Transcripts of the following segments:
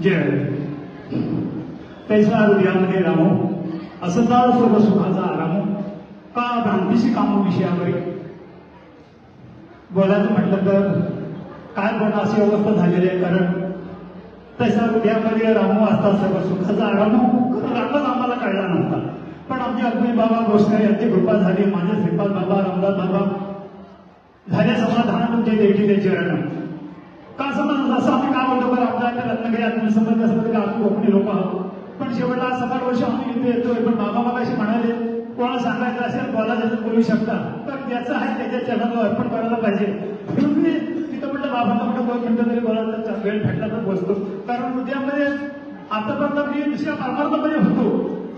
जय तैसा हृदयामध्ये रामो. असता सर्व सुखाचा आरामो का भ्रांतीशी कामो विषयावरील बोलायचं म्हटलं तर काय बोला अशी अवस्था झालेली आहे कारण तसा हृदयामध्ये रामो असता सर्व सुखाचा आरामो रामच आम्हाला कळला नव्हता. पण आमचे अग्नी बाबा भोसले यांची कृपा झाली. माझे श्रीपाद बाबा रामदास बाबा झाले समाधान तुमच्या देखील चरण. का समाधान? असं आम्ही आपल्या रत्नागिरी आत्मी समज कोकणी लोक आहोत. पण शेवटला सकाळ वर्ष आम्ही इथे येतोय. पण बाबा मला असे म्हणाले कोणाला सांगायचं असेल कोणाला असेल बोलू शकता तर ज्याचं आहे त्याच्या चरणाला अर्पण करायला पाहिजे. म्हणून मी तिथं म्हटलं बाबांना म्हटलं दोन मिनिटं तरी बोलायला वेळ भेटला तर बोलतो कारण हृदयामध्ये आतापर्यंत मी दुसऱ्या परमार्थामध्ये होतो.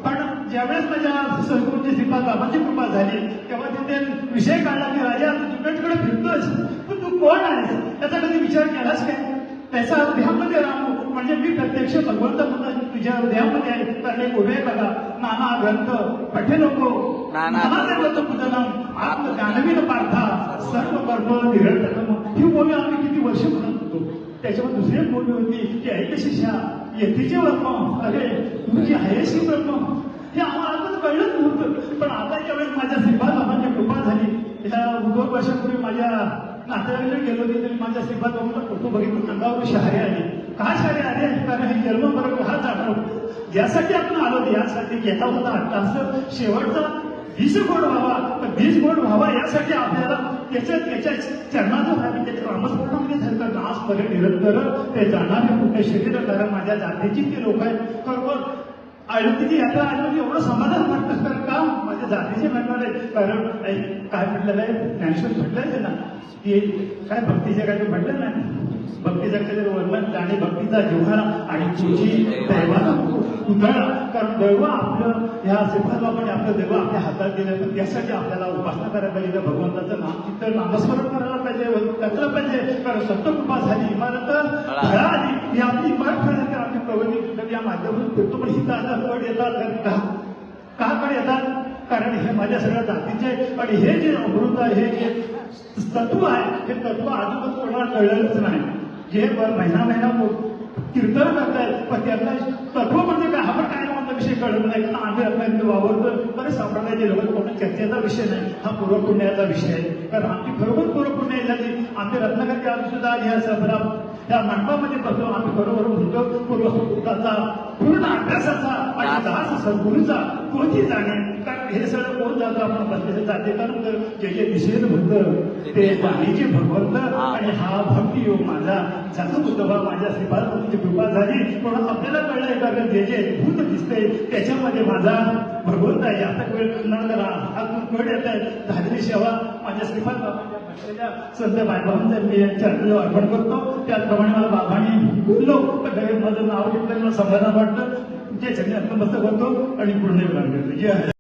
पण ज्यावेळेस माझ्या सद्गुरूंची श्रीपाद बाबांची कृपा झाली तेव्हा तिथे विषय काढला की राजा तू तिकडे फिरतोस. पण तू कोण आहेस? याचा कधी विचार केलास काय? त्याचा हृदयामध्ये राहू म्हणजे मी प्रत्यक्ष भगवंत म्हणून तुझ्या हृदयामध्ये आहे. एक उभे बघा. नाना ग्रंथ. पठे नको नाना देवत पूजनम आत्म ज्ञानवीन पार्था. सर्व कर्म निरर्थकम ही बोली आम्ही किती वर्ष म्हणत होतो. त्याच्यावर दुसरी एक बोली होती की ऐक शिष्या येथीचे वर्म अरे तुझी आहेस ही ब्रह्म. हे आम्हाला आजच कळलंच नव्हतं. पण आता ज्यावेळेस माझ्या श्रीपाद बाबांची कृपा झाली या दोन वर्षापूर्वी माझ्या नातेवाईकडे गेलो होते तरी माझ्या श्रीपाद बाबांचा फोटो बघितलं? अंगावर शहारे आले. का शहारे आले? कारण हे जन्म बरोबर हा जाणव यासाठी आपण आलो यासाठी घेता होता असं शेवटचा वीस गोड व्हावा तर वीस गोड व्हावा यासाठी आपल्याला त्याच्या त्याच्या चरणाचं व्हावी त्याच्या रामस्मरणामध्ये झालं नाश करे निरंतर ते जाणारे कुठे? शरीर कारण माझ्या जातीची ते लोक आहेत. बरोबर यात्रा आली म्हणजे एवढं समाधान वाटतं तर का? माझ्या जातीचे म्हणणार आहे कारण काय म्हटलेलं आहे? ज्ञानेश्वर म्हटलंय आहे ना की काय भक्तीच्या काय म्हटलं ना? भक्तीचं काहीतरी वर्णन? आणि भक्तीचा जिव्हाळा आणि तुझी दैवाला उतरला कारण दैव आपलं ह्या बाबाने आपलं दैव आपल्या हातात दिलं पण त्यासाठी आपल्याला उपासना करायला पाहिजे. भगवंताचं नाम चित्त नामस्मरण करायला पाहिजे. करायला पाहिजे. कारण सप्तकृपा झाली. इमारत ही आपली इमारत झाली. तर आपली या माध्यमातून फिरतो पण हिथं आता कड येतात का? का? कड येतात? कारण हे माझ्या सगळ्या जातीचे आणि हे जे अमृत आहे हे जे तत्व आहे हे तत्व आजूबाजू कोणाला कळलेलंच नाही. जे महिना महिना कीर्तन करतायत पण त्यांना तत्व म्हणजे काय? हा पण काय नावाचा विषय कळत नाही. कारण आम्ही आपल्या वावरतो बरेच संप्रदायाचे लोक कोणी चर्चेचा विषय नाही. हा पूर्वपुण्याचा विषय आहे. कारण आमची खरोखर पूर्वपुण्या झाली आमच्या आम्ही सुद्धा या सभरा त्या मंडपामध्ये बसतो आम्ही बरोबर म्हणतो पूर्वपुत्राचा पूर्ण अभ्यासाचा आणि दास सद्गुरूचा कोणती जाणे कारण हे सगळं कोण जातं? आपण बसलेलं जाते. कारण जे जे दिशेनं होतं ते वाणीचे भगवंत आणि हा भक्ती योग माझा. जातो उद्धवा माझ्या श्रीपादाची कृपा झाली. पण आपल्याला कळलंय कारण जे जे भूत दिसते त्याच्यामध्ये माझा भगवंत आहे. आता वेळ न करा आतून कळ येत आहे? सेवा माझ्या श्रीपाद बाबांच्या म्हटलेल्या संत बायबाबांचं मी चरणाला अर्पण करतो. त्याचप्रमाणे मला बाबांनी बोललो तर माझं नाव घेतलं मला समाधान वाटतं. तुमच्या चरणी अर्थमस्त करतो आणि पूर्ण विराम जय